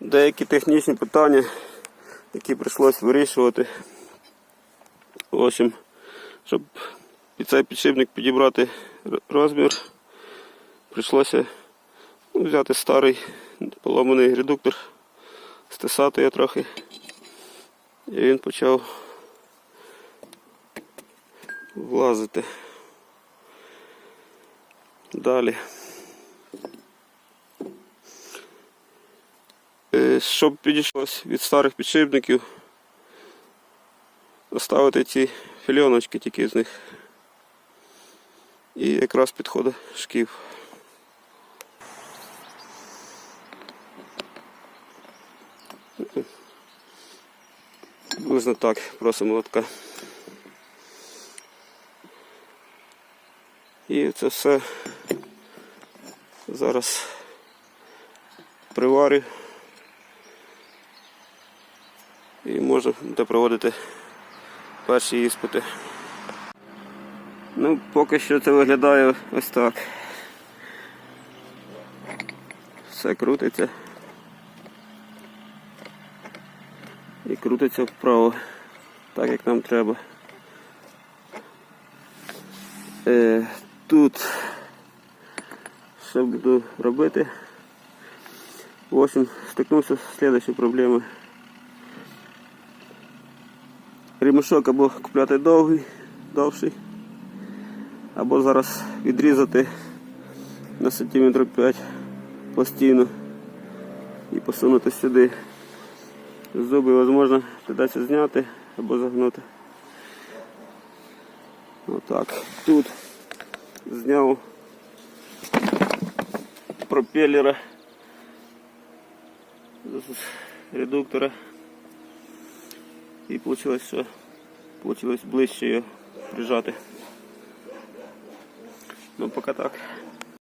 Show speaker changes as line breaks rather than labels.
деякі технічні питання, які прийшлось вирішувати. В общем, щоб під цей підшипник підібрати розмір, прийшлося ну, взяти старий поломаний редуктор, стисати його трохи. І він почав влазити. Далі. Щоб підійшлось від старих підшипників, оставити ці фільоночки тільки з них. І якраз підходить шків. Приблизно так, просимо лотка. І це все зараз приварю. І можна проводити перші іспити. Ну, поки що це виглядає ось так. Все крутиться. І крутиться вправо, так як нам треба. Е, тут що буду робити? В общем, стикнувся з слідчою проблемою. Ремешок або купляти довгий, довший, або зараз відрізати на сантиметр 5 пластину і посунути сюди. Зуби, можливо, придеться зняти або загнути. Отак. Тут зняв пропеллера редуктора. І вийшло, що вийшло ближче його прижати. Ну поки так.